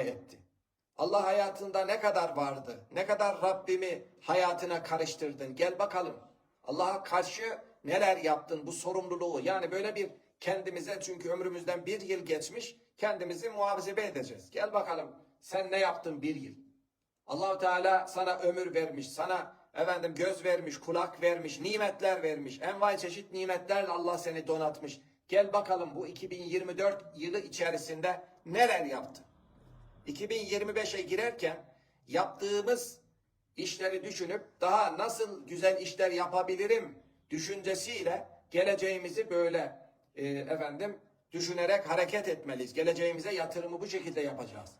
etti. Allah hayatında ne kadar vardı? Ne kadar Rabbimi hayatına karıştırdın? Gel bakalım. Allah'a karşı neler yaptın? Bu sorumluluğu. Yani böyle bir kendimize çünkü ömrümüzden bir yıl geçmiş kendimizi muhasebe edeceğiz. Gel bakalım sen ne yaptın bir yıl? Allahu Teala sana ömür vermiş, sana efendim göz vermiş, kulak vermiş, nimetler vermiş. Envai çeşit nimetlerle Allah seni donatmış. Gel bakalım bu 2024 yılı içerisinde neler yaptın? 2025'e girerken yaptığımız işleri düşünüp daha nasıl güzel işler yapabilirim düşüncesiyle geleceğimizi böyle e, efendim düşünerek hareket etmeliyiz. Geleceğimize yatırımı bu şekilde yapacağız.